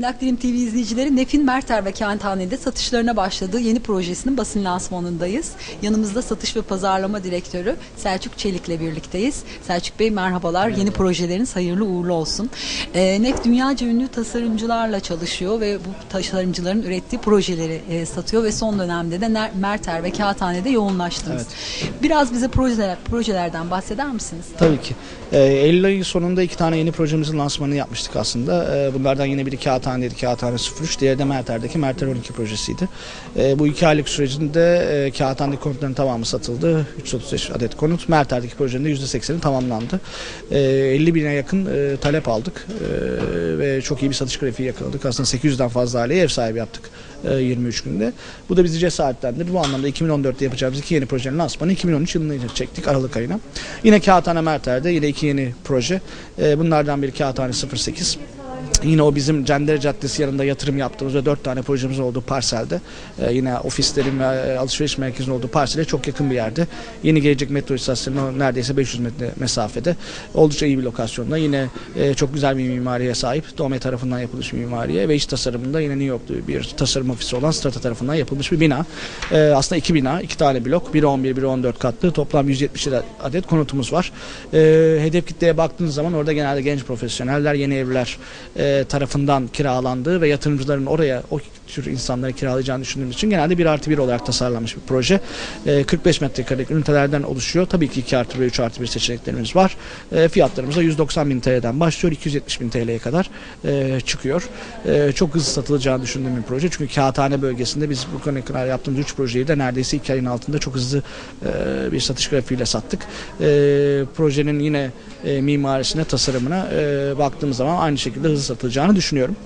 Emlak Bilim TV izleyicileri Nefin Merter ve Kağıthane'de satışlarına başladığı yeni projesinin basın lansmanındayız. Yanımızda satış ve pazarlama direktörü Selçuk Çelik'le birlikteyiz. Selçuk Bey merhabalar. Yeni projeleriniz hayırlı uğurlu olsun. Ee, Nef dünyaca ünlü tasarımcılarla çalışıyor ve bu tasarımcıların ürettiği projeleri e, satıyor ve son dönemde de Merter ve Kağıthane'de yoğunlaştınız. Biraz bize projeler, projelerden bahseder misiniz? Tabii ki. Ee, Eylül ayı sonunda iki tane yeni projemizin lansmanını yapmıştık aslında. Ee, bunlardan yine biri Kağıthane'deydi, Kağıthane 03, diğeri de Merter'deki Merter 12 projesiydi. Ee, bu iki aylık sürecinde e, Kağıthane'deki konutların tamamı satıldı. 335 adet konut. Merter'deki projenin de %80'i tamamlandı. Ee, 50 bine yakın e, talep aldık Ee, ve çok iyi bir satış grafiği yakaladık. Aslında 800'den fazla aileye ev sahibi yaptık e, 23 günde. Bu da bizi cesaretlendirdi. Bu anlamda 2014'te yapacağımız iki yeni projenin lansmanı 2013 yılında çektik Aralık ayına. Yine Kağıthane Merter'de yine iki yeni proje. E, bunlardan biri Kağıthane 08. Yine o bizim Cendere Caddesi yanında yatırım yaptığımız ve dört tane projemiz olduğu parselde e, yine ofislerin ve e, alışveriş merkezinin olduğu parsele çok yakın bir yerde. Yeni gelecek metro istasyonu neredeyse 500 metre mesafede. Oldukça iyi bir lokasyonda. Yine e, çok güzel bir mimariye sahip. Dome tarafından yapılmış bir mimariye ve iç tasarımında yine New York'ta bir tasarım ofisi olan Strata tarafından yapılmış bir bina. E, aslında iki bina, iki tane blok. Biri 11, biri 14 katlı. Toplam 170 adet konutumuz var. E, hedef kitleye baktığınız zaman orada genelde genç profesyoneller, yeni evler e, tarafından kiralandığı ve yatırımcıların oraya o tür insanları kiralayacağını düşündüğümüz için genelde 1 artı 1 olarak tasarlanmış bir proje. E, 45 metrekarelik ünitelerden oluşuyor. Tabii ki 2 artı 1 3 artı 1 seçeneklerimiz var. E, fiyatlarımız da 190 bin TL'den başlıyor. 270 bin TL'ye kadar e, çıkıyor. E, çok hızlı satılacağını düşündüğüm bir proje. Çünkü Kağıthane bölgesinde biz bu konuya kadar yaptığımız 3 projeyi de neredeyse 2 ayın altında çok hızlı e, bir satış grafiğiyle sattık. E, projenin yine e, mimarisine, tasarımına e, baktığımız zaman aynı şekilde hızlı satılacağını düşünüyorum.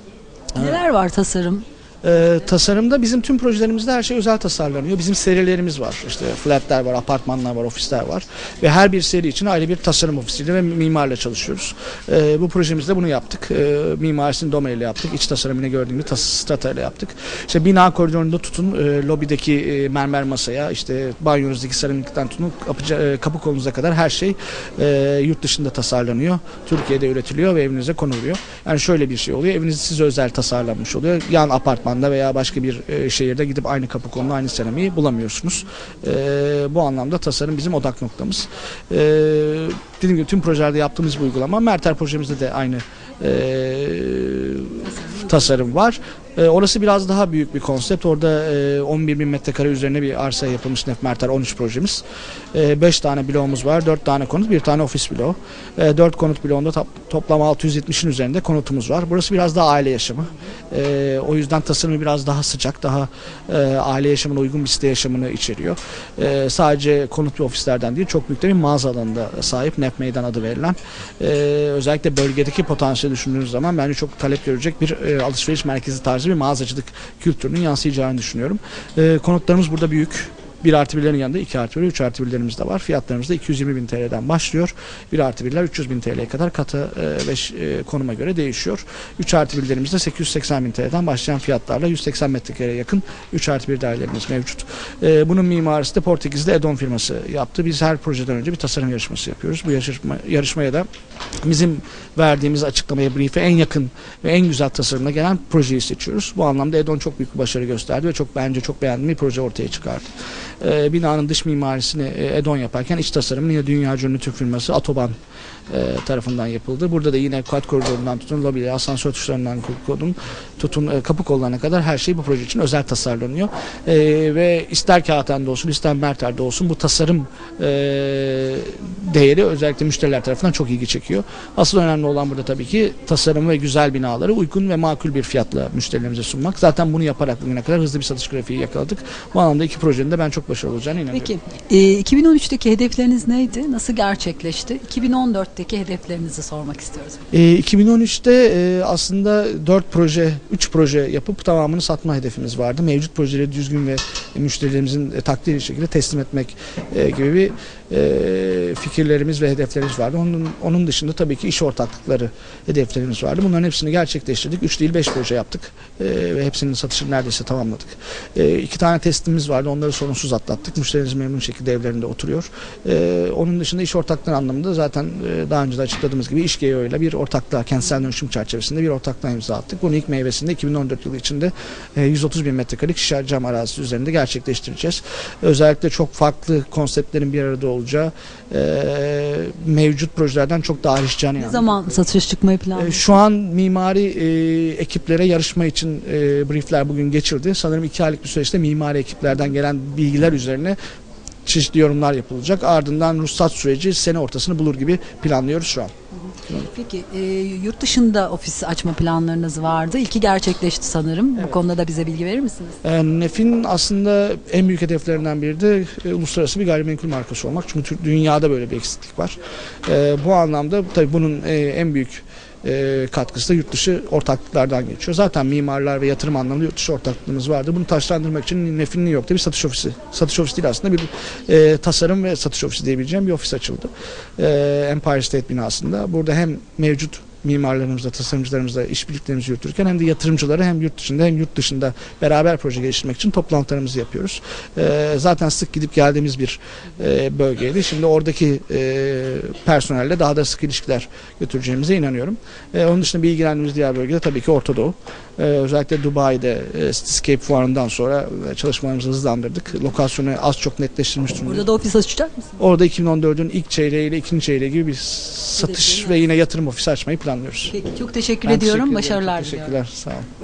Neler var tasarım? Ee, tasarımda bizim tüm projelerimizde her şey özel tasarlanıyor. Bizim serilerimiz var. İşte flatler var, apartmanlar var, ofisler var. Ve her bir seri için ayrı bir tasarım ofisiyle ve mimarla çalışıyoruz. Ee, bu projemizde bunu yaptık. Ee, mimarisini Dome yaptık. İç tasarımını gördüğümüz tas Strata ile yaptık. İşte bina koridorunda tutun, e, lobideki e, mermer masaya, işte banyonuzdaki seramikten tutun, kapı, e, kapı kolunuza kadar her şey e, yurt dışında tasarlanıyor. Türkiye'de üretiliyor ve evinize konuluyor. Yani şöyle bir şey oluyor. Eviniz size özel tasarlanmış oluyor. Yan apartman apartmanda veya başka bir e, şehirde gidip aynı kapı konulu aynı seramiği bulamıyorsunuz. E, bu anlamda tasarım bizim odak noktamız. E, dediğim gibi tüm projelerde yaptığımız bu uygulama. Merter projemizde de aynı e, tasarım var. E, orası biraz daha büyük bir konsept. Orada e, 11 bin metrekare üzerine bir arsa yapılmış Nef Merter 13 projemiz. 5 tane bloğumuz var. 4 tane konut, bir tane ofis bloğu. E, 4 konut bloğunda top, toplam 670'in üzerinde konutumuz var. Burası biraz daha aile yaşamı. E, o yüzden tasarımı biraz daha sıcak, daha e, aile yaşamına uygun bir site yaşamını içeriyor. E, sadece konut ve ofislerden değil, çok büyük de bir mağaza alanında sahip Nef Meydan adı verilen. E, özellikle bölgedeki potansiyeli düşündüğünüz zaman bence çok talep görecek bir e, alışveriş merkezi tarzı bir mağazacılık kültürünün yansıyacağını düşünüyorum. E, konutlarımız burada büyük. 1 artı 1'lerin yanında 2 artı 1, 3 artı 1'lerimiz de var. Fiyatlarımız da 220 bin TL'den başlıyor. 1 artı 1'ler 300 bin TL'ye kadar katı e, ve e, konuma göre değişiyor. 3 artı 1'lerimiz de 880 bin TL'den başlayan fiyatlarla 180 metrekareye yakın 3 artı 1 dairelerimiz mevcut. E, bunun mimarisi de Portekiz'de Edon firması yaptı. Biz her projeden önce bir tasarım yarışması yapıyoruz. Bu yarışma, yarışmaya da bizim verdiğimiz açıklamaya, brief'e en yakın ve en güzel tasarımla gelen projeyi seçiyoruz. Bu anlamda Edon çok büyük bir başarı gösterdi ve çok bence çok beğendiğim bir proje ortaya çıkardı. E, binanın dış mimarisini e, Edon yaparken iç tasarımını yine dünya ünlü Türk firması Atoban e, tarafından yapıldı. Burada da yine kat koridorundan tutun, lobiye, asansör tuşlarından tutun, tutun e, kapı kollarına kadar her şey bu proje için özel tasarlanıyor. E, ve ister Kağıthane'de olsun, ister Merter'de olsun bu tasarım e, değeri özellikle müşteriler tarafından çok ilgi çekiyor. Asıl önemli olan burada tabii ki tasarım ve güzel binaları uygun ve makul bir fiyatla müşterilerimize sunmak. Zaten bunu yaparak bugüne kadar hızlı bir satış grafiği yakaladık. Bu anlamda iki projenin de ben çok başarılı olacağına inanıyorum. Peki e, 2013'teki hedefleriniz neydi? Nasıl gerçekleşti? 2014'teki hedeflerinizi sormak istiyoruz. E, 2013'te e, aslında 4 proje, 3 proje yapıp tamamını satma hedefimiz vardı. Mevcut projeleri düzgün ve müşterilerimizin e, takdir şekilde teslim etmek e, gibi bir e, fikirlerimiz ve hedeflerimiz vardı. Onun, onun dışında tabii ki iş ortaklıkları hedeflerimiz vardı. Bunların hepsini gerçekleştirdik. 3 değil 5 proje yaptık E, ve hepsinin satışını neredeyse tamamladık. E, iki tane testimiz vardı. Onları sorunsuz atlattık. Müşterimiz memnun şekilde evlerinde oturuyor. E, onun dışında iş ortaklığı anlamında zaten daha önce de açıkladığımız gibi İşgeo ile bir ortaklığa, kentsel dönüşüm çerçevesinde bir ortaklığa imza attık. Bunun ilk meyvesini de 2014 yılı içinde e, 130 bin metrekarelik şişer cam arazisi üzerinde gerçekleştireceğiz. Özellikle çok farklı konseptlerin bir arada olacağı e, mevcut projelerden çok daha ayrışacağını Ne yani. zaman satış çıkmayı E, planlıyorsunuz? Şu an mimari e, ekiplere yarışma için e, briefler bugün geçildi. Sanırım iki aylık bir süreçte mimari ekiplerden gelen bilgiler üzerine çeşitli yorumlar yapılacak. Ardından ruhsat süreci sene ortasını bulur gibi planlıyoruz şu an. Peki e, yurt dışında ofis açma planlarınız vardı. İlki gerçekleşti sanırım. Bu Evet. konuda da bize bilgi verir misiniz? E, Nef'in aslında en büyük hedeflerinden biri de e, uluslararası bir gayrimenkul markası olmak. Çünkü dünyada böyle bir eksiklik var. E, bu anlamda tabii bunun e, en büyük e, katkısı da yurt dışı ortaklıklardan geçiyor. Zaten mimarlar ve yatırım anlamında yurt dışı ortaklığımız vardı. Bunu taşlandırmak için Nef'in New York'ta bir satış ofisi. Satış ofisi değil aslında bir e, tasarım ve satış ofisi diyebileceğim bir ofis açıldı. E, Empire State binasında. Burada hem mevcut mimarlarımızla, tasarımcılarımızla işbirliklerimizi yürütürken hem de yatırımcıları hem yurt dışında hem yurt dışında beraber proje geliştirmek için toplantılarımızı yapıyoruz. Ee, zaten sık gidip geldiğimiz bir e, bölgeydi. Şimdi oradaki e, personelle daha da sık ilişkiler götüreceğimize inanıyorum. E, onun dışında bir ilgilendiğimiz diğer bölge de tabii ki Orta Doğu. E, özellikle Dubai'de e, Cityscape fuarından sonra e, çalışmalarımızı hızlandırdık. Lokasyonu az çok netleştirmiş durumdayız. Burada da ofis açacak mısınız? Orada 2014'ün ilk çeyreği ile ikinci çeyreği gibi bir satış ve yine yatırım ofisi açmayı planlıyoruz. Peki çok teşekkür Ben ediyorum. teşekkür ederim. Başarılar Çok diliyorum. Teşekkürler. Sağ olun.